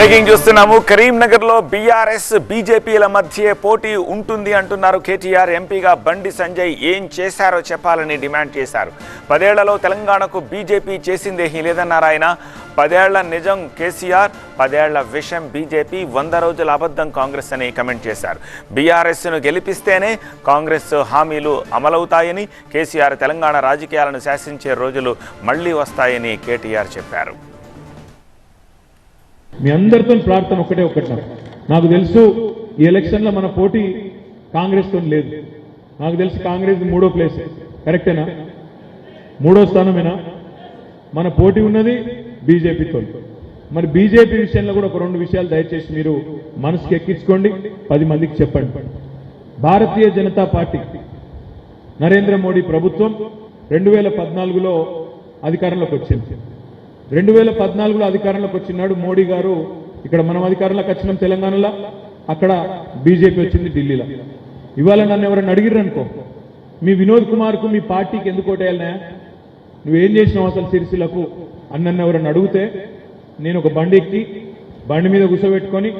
Breaking చూస్తున్నాము. కరీంనగర్లో BRS బీజేపీల మధ్య పోటీ ఉంటుంది అంటున్నారు కేటీఆర్. ఎంపీగా బండి సంజయ్ ఏం చేశారో చెప్పాలని డిమాండ్ చేశారు. పదేళ్ళలో తెలంగాణకు బీజేపీ చేసిందేమీ లేదన్నారు ఆయన. పదేళ్ళ నిజం కేసీఆర్ పదేళ్ళ విషయం బీజేపీ వంద రోజుల అబద్ధం కాంగ్రెస్ అని కమెంట్ చేశారు. బీఆర్ఎస్ను గెలిపిస్తేనే కాంగ్రెస్ హామీలు అమలవుతాయని కేసీఆర్ తెలంగాణ రాజకీయాలను శాసించే రోజులు మళ్ళీ వస్తాయని కేటీఆర్ చెప్పారు. మీ అందరితో ప్రార్థన ఒకటే ఒకటి నాకు. తెలుసు ఈ ఎలక్షన్లో మన పోటీ కాంగ్రెస్తో లేదు. నాకు తెలుసు కాంగ్రెస్ మూడో ప్లేస్ కరెక్టేనా? మూడో స్థానమేనా? మన పోటీ ఉన్నది బీజేపీతో. మరి బీజేపీ విషయంలో కూడా ఒక రెండు విషయాలు దయచేసి మీరు మనసుకి ఎక్కించుకోండి. పది మందికి చెప్పండి. భారతీయ జనతా పార్టీ నరేంద్ర మోడీ ప్రభుత్వం రెండు వేల పద్నాలుగులో అధికారంలోకి వచ్చింది. రెండు వేల పద్నాలుగులో అధికారంలోకి వచ్చినాడు మోడీ గారు. ఇక్కడ మనం అధికారంలోకి వచ్చినాం తెలంగాణలో. అక్కడ బీజేపీ వచ్చింది ఢిల్లీలో. ఇవాళ నన్ను ఎవరైనా అడిగిర్రు అనుకో మీ వినోద్ కుమార్కు మీ పార్టీకి ఎందుకు ఓటేయాలనే నువ్వేం చేసినావు అసలు సిరిసిలకు అని నన్ను ఎవరైనా అడిగితే నేను ఒక బండి ఎక్కి బండి మీద కూర్చోబెట్టుకొని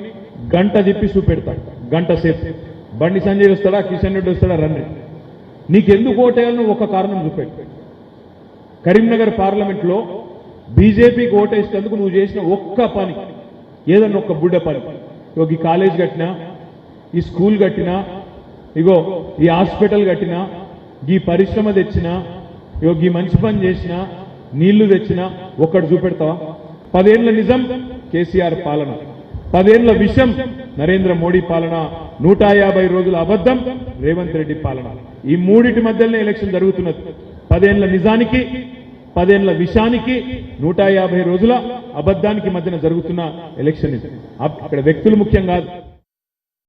గంట చెప్పి చూపెడతాడు గంట సేపు. బండి సంజయ్ వస్తాడా కిషన్ రెడ్డి వస్తాడా రండి నీకెందుకు ఓటేయాలని ఒక కారణం చూపెట్టు. కరీంనగర్ పార్లమెంట్లో బీజేపీకి ఓటేసినందుకు నువ్వు చేసిన ఒక్క పని ఏదన్నా ఒక్క బుడ్డ పని. ఇగో ఈ కాలేజ్ కట్టినా ఈ స్కూల్ కట్టినా ఇగో ఈ హాస్పిటల్ కట్టినా ఈ పరిశ్రమ తెచ్చినా ఇగో ఈ మంచి పని చేసినా నీళ్ళు తెచ్చినా ఒక్కటి చూపెడతావా? పదేళ్ళ నిజం కేసీఆర్ పాలన. పదేళ్ళ విషం నరేంద్ర మోడీ పాలన. నూట యాభై రోజుల అబద్ధం రేవంత్ రెడ్డి పాలన. ఈ మూడింటి మధ్యలోనే ఎలక్షన్ జరుగుతున్నది. పదేళ్ళ నిజానికి పదేళ్ళ విషానికి నూట యాభై రోజుల అబద్ధానికి మధ్యన జరుగుతున్న ఎలక్షన్ ఇది. అక్కడ వ్యక్తులు ముఖ్యం కాదు.